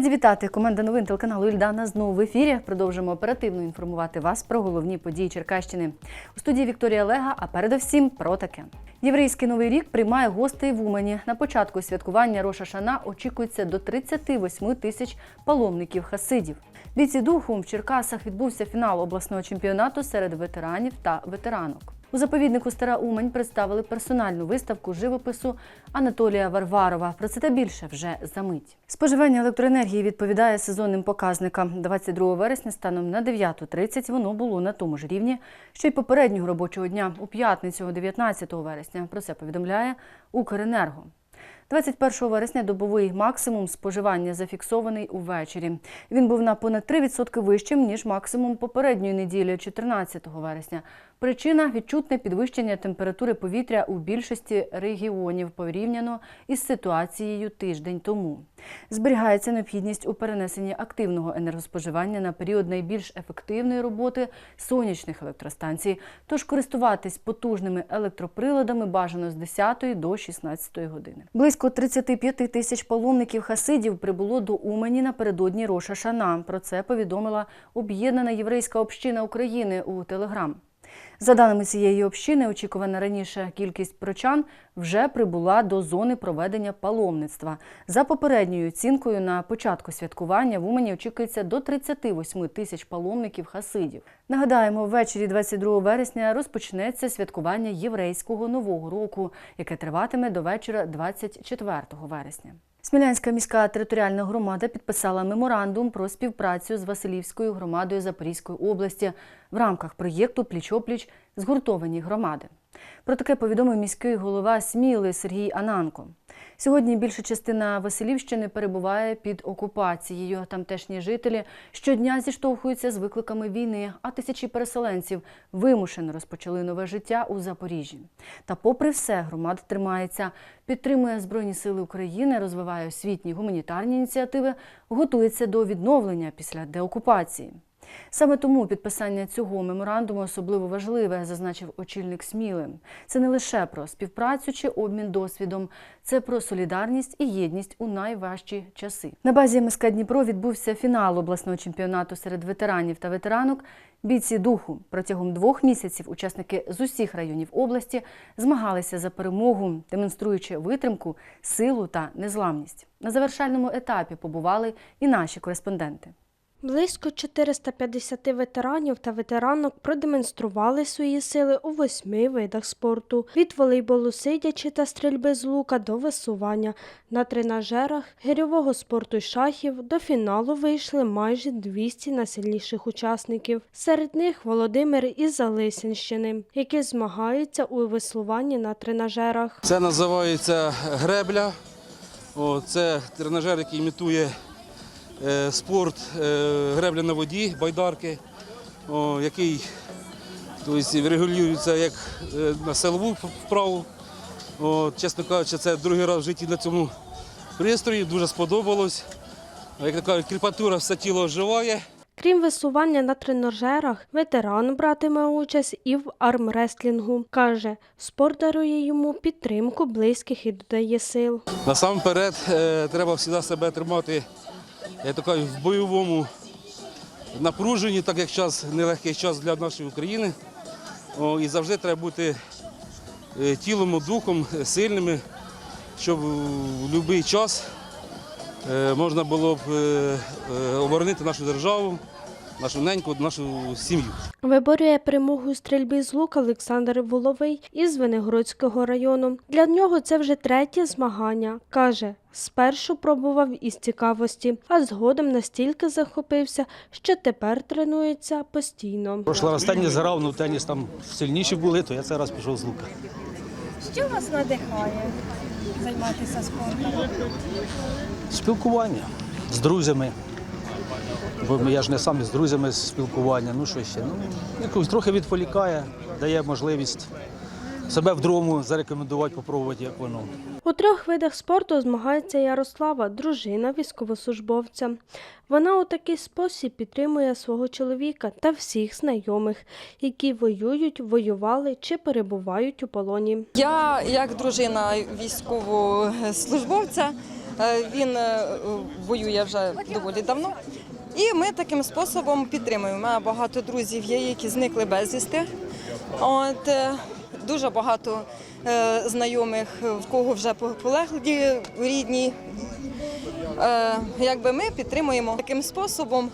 Раді вітати. Команда новин телеканалу Ільдана знову в ефірі. Продовжимо оперативно інформувати вас про головні події Черкащини. У студії Вікторія Лега, а передовсім про таке. Єврейський новий рік приймає гостей в Умані. На початку святкування Роша Шана очікується до 38 тисяч паломників хасидів. Бійці духу в Черкасах відбувся фінал обласного чемпіонату серед ветеранів та ветеранок. У заповіднику Стара Умань представили персональну виставку живопису Анатолія Варварова. Про це та більше вже за мить. Споживання електроенергії відповідає сезонним показникам. 22 вересня станом на 9.30 воно було на тому ж рівні, що й попереднього робочого дня у п'ятницю, 19 вересня. Про це повідомляє Укренерго. 21 вересня добовий максимум споживання зафіксований увечері. Він був на понад 3% вищим, ніж максимум попередньої неділі, 14 вересня. Причина відчутне підвищення температури повітря у більшості регіонів порівняно із ситуацією тиждень тому. Зберігається необхідність у перенесенні активного енергоспоживання на період найбільш ефективної роботи сонячних електростанцій. Тож користуватись потужними електроприладами бажано з 10 до 16 години. Близько 35 тисяч паломників хасидів прибуло до Умані напередодні Роша Шана. Про це повідомила об'єднана єврейська община України у Телеграм. За даними цієї общини, очікувана раніше кількість прочан вже прибула до зони проведення паломництва. За попередньою оцінкою, на початку святкування в Умані очікується до 38 тисяч паломників хасидів. Нагадаємо, ввечері 22 вересня розпочнеться святкування єврейського нового року, яке триватиме до вечора 24 вересня. Смілянська міська територіальна громада підписала меморандум про співпрацю з Василівською громадою Запорізької області в рамках проєкту Пліч-опліч згуртовані громади. Про таке повідомив міський голова Сміли Сергій Ананко. Сьогодні більша частина Василівщини перебуває під окупацією. Тамтешні жителі щодня зіштовхуються з викликами війни, а тисячі переселенців вимушено розпочали нове життя у Запоріжжі. Та, попри все, громада тримається, підтримує Збройні Сили України, розвиває освітні гуманітарні ініціативи, готується до відновлення після деокупації. Саме тому підписання цього меморандуму особливо важливе, зазначив очільник Сміли. Це не лише про співпрацю чи обмін досвідом, це про солідарність і єдність у найважчі часи. На базі МСК Дніпро відбувся фінал обласного чемпіонату серед ветеранів та ветеранок. Бійці духу протягом двох місяців учасники з усіх районів області змагалися за перемогу, демонструючи витримку, силу та незламність. На завершальному етапі побували і наші кореспонденти. Близько 450 ветеранів та ветеранок продемонстрували свої сили у восьми видах спорту: від волейболу сидячи та стрільби з лука до висування. На тренажерах гирьового спорту шахів до фіналу вийшли майже 200 найсильніших учасників. Серед них Володимир із Залисинщини, які змагаються у веслуванні на тренажерах. Це називається гребля. О, це тренажер, який імітує спорт е, гребля на воді, байдарки, який тобто, регулюється як е, на силову вправу. Чесно кажучи, це другий раз в житті на цьому пристрої, дуже сподобалось. Як кажуть, кріпатура все тіло оживає. Крім висування на тренажерах, ветеран братиме участь і в армреслінгу. Каже, спорт дарує йому підтримку близьких і додає сил. Насамперед е, треба завжди себе тримати я так кажу, в бойовому напруженні, так як час нелегкий час для нашої України. О, і завжди треба бути е, тілом, і духом сильними, щоб в будь-який час е, можна було б е, оборонити нашу державу, нашу неньку, нашу сім'ю. Виборює перемогу у стрільбі з лука Олександр Воловий із Венегородського району. Для нього це вже третє змагання. Каже, спершу пробував із цікавості, а згодом настільки захопився, що тепер тренується постійно. Прошлий раз теніс грав, ну теніс там сильніші були, то я цей раз пішов з лука. Що вас надихає займатися спортом? Спілкування з друзями. Бо я ж не сам з друзями з спілкування. Ну що ще? Ну, трохи відволікає, дає можливість себе в другому зарекомендувати, попробувати, як воно. У трьох видах спорту змагається Ярослава, дружина військовослужбовця. Вона у такий спосіб підтримує свого чоловіка та всіх знайомих, які воюють, воювали чи перебувають у полоні. Я, як дружина військовослужбовця, Е, Він е, воює вже доволі давно. І ми таким способом підтримуємо. У мене багато друзів є, які зникли безвісти. От, е, дуже багато е, знайомих, в кого вже полегли рідні. Е, якби ми підтримуємо таким способом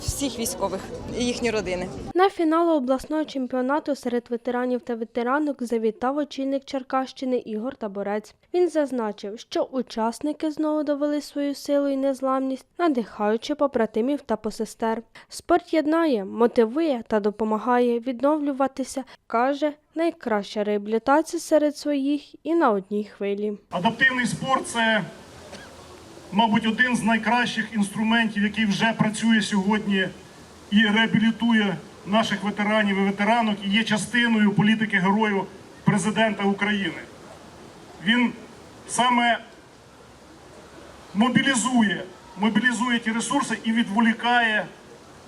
всіх військових і їхні родини. На фінал обласного чемпіонату серед ветеранів та ветеранок завітав очільник Черкащини Ігор Таборець. Він зазначив, що учасники знову довели свою силу і незламність, надихаючи побратимів та посестер. Спорт єднає, мотивує та допомагає відновлюватися, каже, найкраща реабілітація серед своїх і на одній хвилі. Адаптивний спорт це, мабуть, один з найкращих інструментів, який вже працює сьогодні і реабілітує наших ветеранів і ветеранок, і є частиною політики героїв президента України. Він саме мобілізує, мобілізує ті ресурси і відволікає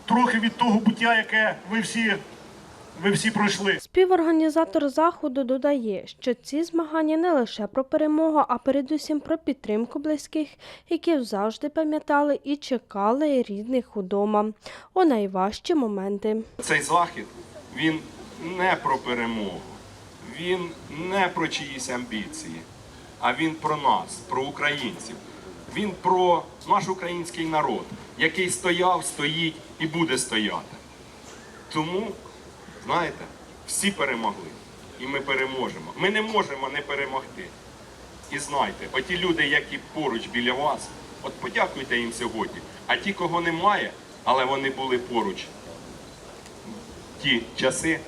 трохи від того буття, яке ви всі, ви всі пройшли. Співорганізатор заходу додає, що ці змагання не лише про перемогу, а передусім про підтримку близьких, які завжди пам'ятали і чекали рідних удома у найважчі моменти. Цей захід він не про перемогу, він не про чиїсь амбіції, а він про нас, про українців. Він про наш український народ, який стояв, стоїть і буде стояти. Тому, знаєте, всі перемогли, і ми переможемо. Ми не можемо не перемогти. І знайте, оті люди, які поруч біля вас, от подякуйте їм сьогодні. А ті, кого немає, але вони були поруч ті часи,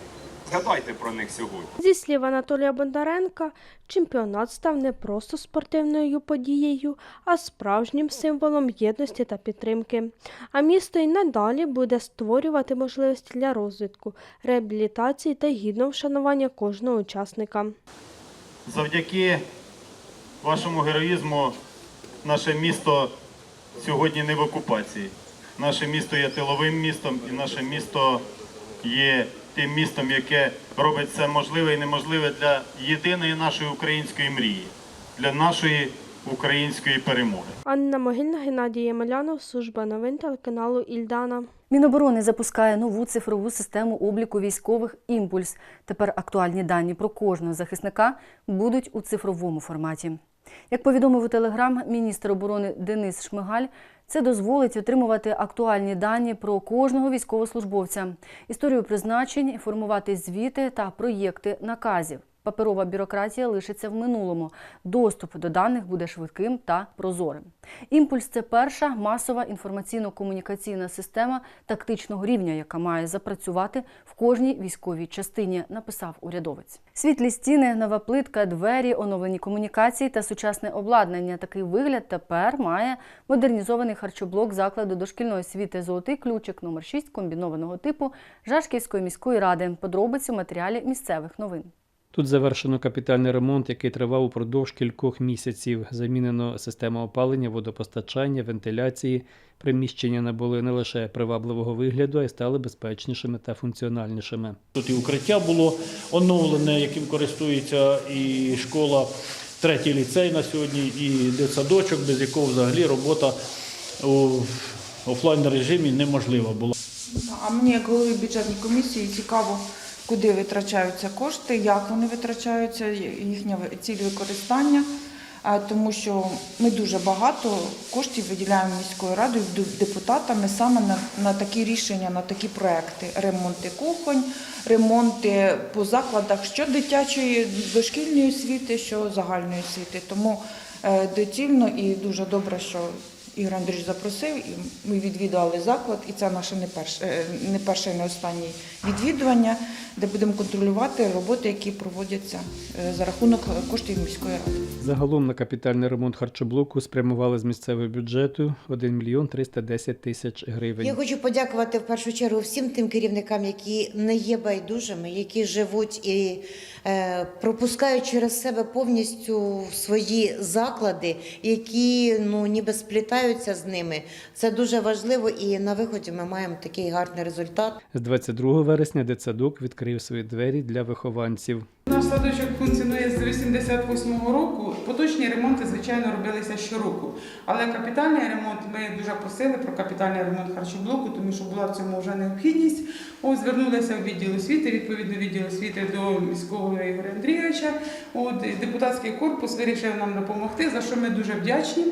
згадайте про них сьогодні. Зі слів Анатолія Бондаренка, чемпіонат став не просто спортивною подією, а справжнім символом єдності та підтримки. А місто й надалі буде створювати можливості для розвитку, реабілітації та гідного вшанування кожного учасника. Завдяки вашому героїзму наше місто сьогодні не в окупації. Наше місто є тиловим містом, і наше місто є тим містом, яке робить все можливе і неможливе для єдиної нашої української мрії, для нашої української перемоги. Анна Могильна, Геннадій Ємелянов, служба новин телеканалу Ільдана. Міноборони запускає нову цифрову систему обліку військових Імпульс. Тепер актуальні дані про кожного захисника будуть у цифровому форматі. Як повідомив у Телеграм міністр оборони Денис Шмигаль, це дозволить отримувати актуальні дані про кожного військовослужбовця, історію призначень, формувати звіти та проєкти наказів. Паперова бюрократія лишиться в минулому. Доступ до даних буде швидким та прозорим. Імпульс це перша масова інформаційно-комунікаційна система тактичного рівня, яка має запрацювати в кожній військовій частині, написав урядовець. Світлі стіни, нова плитка, двері, оновлені комунікації та сучасне обладнання. Такий вигляд тепер має модернізований харчоблок закладу дошкільної освіти Золотий ключик номер 6 комбінованого типу Жашківської міської ради. Подробиці у матеріалі місцевих новин. Тут завершено капітальний ремонт, який тривав упродовж кількох місяців. Замінено систему опалення, водопостачання, вентиляції. Приміщення набули не лише привабливого вигляду, а й стали безпечнішими та функціональнішими. Тут і укриття було оновлене, яким користується і школа, третій ліцей на сьогодні, і дитсадочок, без якого взагалі робота у офлайн режимі неможлива була. А мені, як голові бюджетної комісії, цікаво, куди витрачаються кошти, як вони витрачаються, їхня ціль використання. Тому що ми дуже багато коштів виділяємо міською радою депутатами саме на, на такі рішення, на такі проекти: ремонти кухонь, ремонти по закладах що дитячої дошкільної освіти, що загальної освіти. Тому е, доцільно і дуже добре, що Ігор Андрійович запросив, і ми відвідали заклад, і це наше не перше, е, не перше, не останнє відвідування, де будемо контролювати роботи, які проводяться е, за рахунок коштів міської ради. Загалом на капітальний ремонт харчоблоку спрямували з місцевого бюджету 1 мільйон 310 тисяч гривень. Я хочу подякувати в першу чергу всім тим керівникам, які не є байдужими, які живуть і пропускають через себе повністю свої заклади, які ну ніби сплітаються з ними. Це дуже важливо, і на виході ми маємо такий гарний результат. З 22 вересня дитсадок відкрив свої двері для вихованців. Наш садочок функціонує з 88-го року. Поточні ремонти, звичайно, робилися щороку. Але капітальний ремонт ми дуже просили про капітальний ремонт харчоблоку, тому що була в цьому вже необхідність. От звернулися в відділ освіти, відповідно відділ освіти до міського Ігоря Андрійовича. От депутатський корпус вирішив нам допомогти, за що ми дуже вдячні.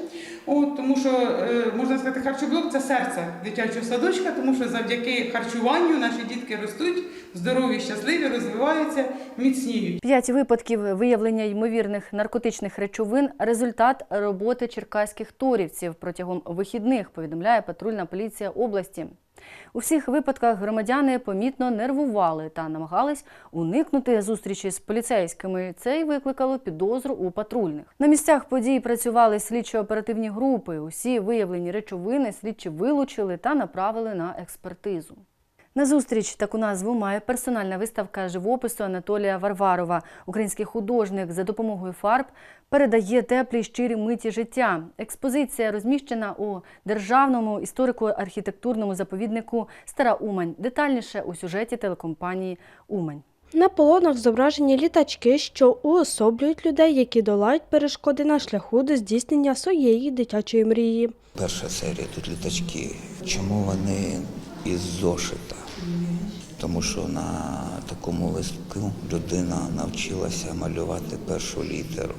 От тому що е, можна сказати, харчоблок це серце дитячого садочка, тому що завдяки харчуванню наші дітки ростуть, здорові, щасливі, розвиваються, міцніють. П'ять випадків виявлення ймовірних наркотичних речовин результат роботи черкаських торівців протягом вихідних, повідомляє патрульна поліція області. У всіх випадках громадяни помітно нервували та намагались уникнути зустрічі з поліцейськими. Це й викликало підозру у патрульних. На місцях подій працювали слідчо-оперативні групи. Усі виявлені речовини слідчі вилучили та направили на експертизу. На зустріч таку назву має персональна виставка живопису Анатолія Варварова. Український художник за допомогою фарб передає теплі й щирі миті життя. Експозиція розміщена у державному історико-архітектурному заповіднику Стара Умань. Детальніше у сюжеті телекомпанії Умань. На полонах зображені літачки, що уособлюють людей, які долають перешкоди на шляху до здійснення своєї дитячої мрії. Перша серія тут літачки. Чому вони із зошита? Тому що на такому листку людина навчилася малювати першу літеру,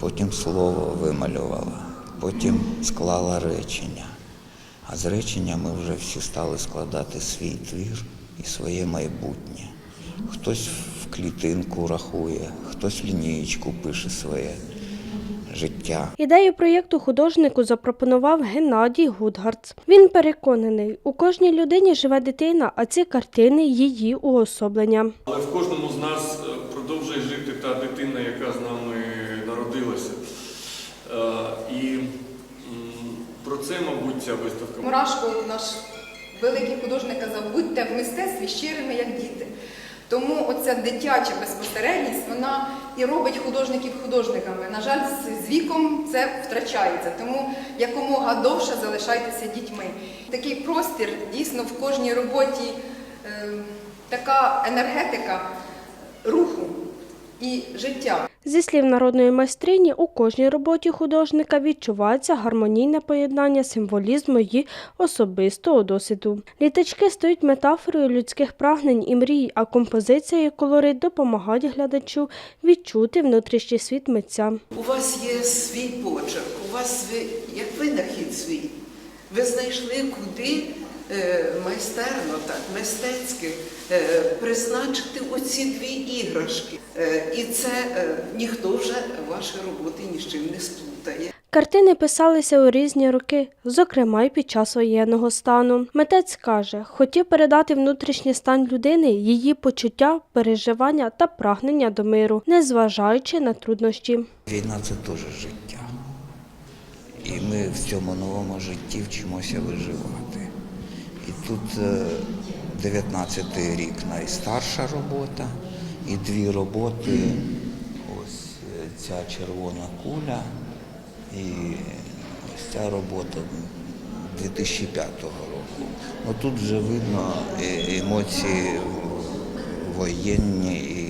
потім слово вималювала, потім склала речення. А з речення ми вже всі стали складати свій твір і своє майбутнє. Хтось в клітинку рахує, хтось лінієчку пише своє життя. Ідею проєкту художнику запропонував Геннадій Гудгарц. Він переконаний, у кожній людині живе дитина, а ці картини її уособлення. Але в кожному з нас е, продовжує жити та дитина, яка з нами народилася. Е, І про це, мабуть, ця виставка. Мурашко, наш великий художник казав, будьте в мистецтві щирими, як діти. Тому оця дитяча безпосередність, вона і робить художників художниками. На жаль, з- віком це втрачається. Тому якомога довше залишайтеся дітьми. Такий простір дійсно в кожній роботі е, така енергетика руху і життя. Зі слів народної майстрині, у кожній роботі художника відчувається гармонійне поєднання символізму і особистого досвіду. Літачки стають метафорою людських прагнень і мрій, а композиція і колорит допомагають глядачу відчути внутрішній світ митця. У вас є свій почерк, у вас ви, як винахід свій. Ви знайшли, куди майстерно, так, мистецьки е, призначити оці дві іграшки. Е, і це е, ніхто вже ваші роботи ні з чим не сплутає. Картини писалися у різні роки, зокрема й під час воєнного стану. Митець каже, хотів передати внутрішній стан людини, її почуття, переживання та прагнення до миру, незважаючи на труднощі. Війна це теж життя. І ми в цьому новому житті вчимося виживати. Тут 19-й рік найстарша робота, і дві роботи. Ось е, ця червона куля і ось ця робота 2005 року. Ну тут вже видно е, емоції воєнні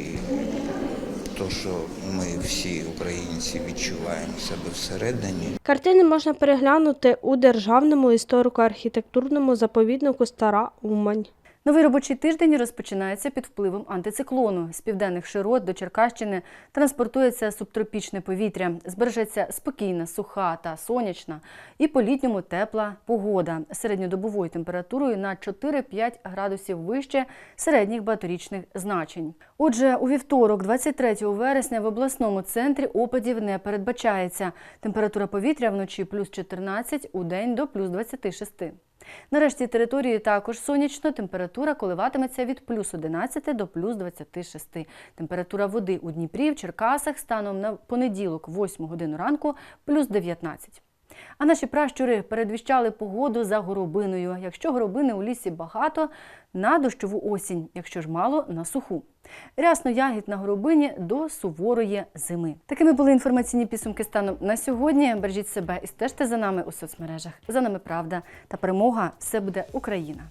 то, що ми всі українці відчуваємо себе всередині. Картини можна переглянути у Державному історико-архітектурному заповіднику Стара Умань. Новий робочий тиждень розпочинається під впливом антициклону. З південних широт до Черкащини транспортується субтропічне повітря. Збережеться спокійна, суха та сонячна і по-літньому тепла погода середньодобовою температурою на 4-5 градусів вище середніх багаторічних значень. Отже, у вівторок, 23 вересня, в обласному центрі опадів не передбачається. Температура повітря вночі плюс 14, у день до плюс 26. Нарешті території також сонячно, температура коливатиметься від плюс 11 до плюс 26. Температура води у Дніпрі в Черкасах станом на понеділок, 8 годину ранку, плюс 19. А наші пращури передвіщали погоду за горобиною. Якщо горобини у лісі багато, на дощову осінь, якщо ж мало на суху. Рясно ягід на горобині до суворої зими. Такими були інформаційні підсумки станом на сьогодні. Бережіть себе і стежте за нами у соцмережах. За нами правда та перемога все буде Україна.